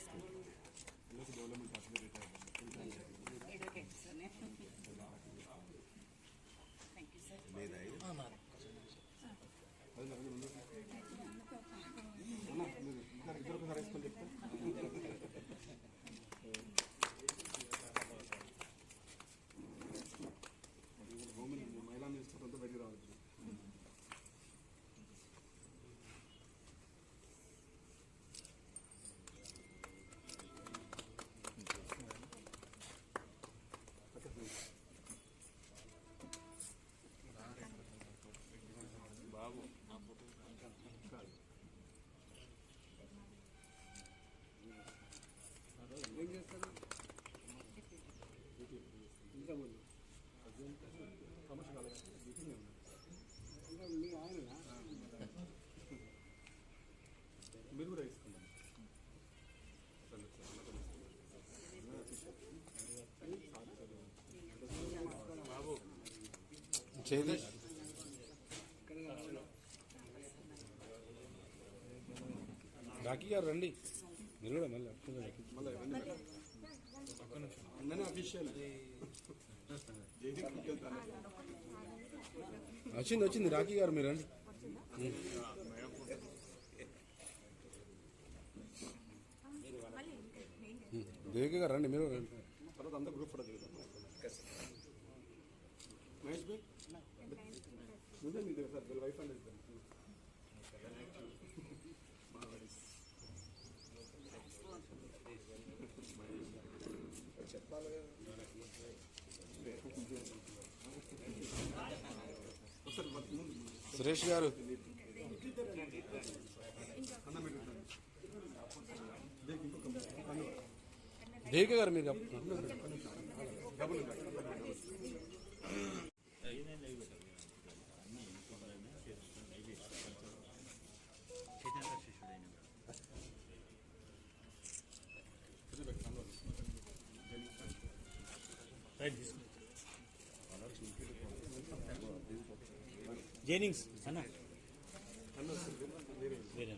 Thanks. చేది రాఖీ గారు రండి. మీరు కూడా మళ్ళీ అఫీషియల్. వచ్చింది వచ్చింది. రాఖీ గారు మీరు రండి. దేవిక గారు రండి మీరు రండి. తర్వాత అంతా గ్రూప్ ఫోటో దిగుతాం మహేష్ భాయ్ ముందే మీ దగ్గర సార్ వీళ్ళ వైఫ్ అనేది చెప్పాలి సురేష్ గారు. దేవిక గారు మీరు జైనింగ్స్ అన్న వేరే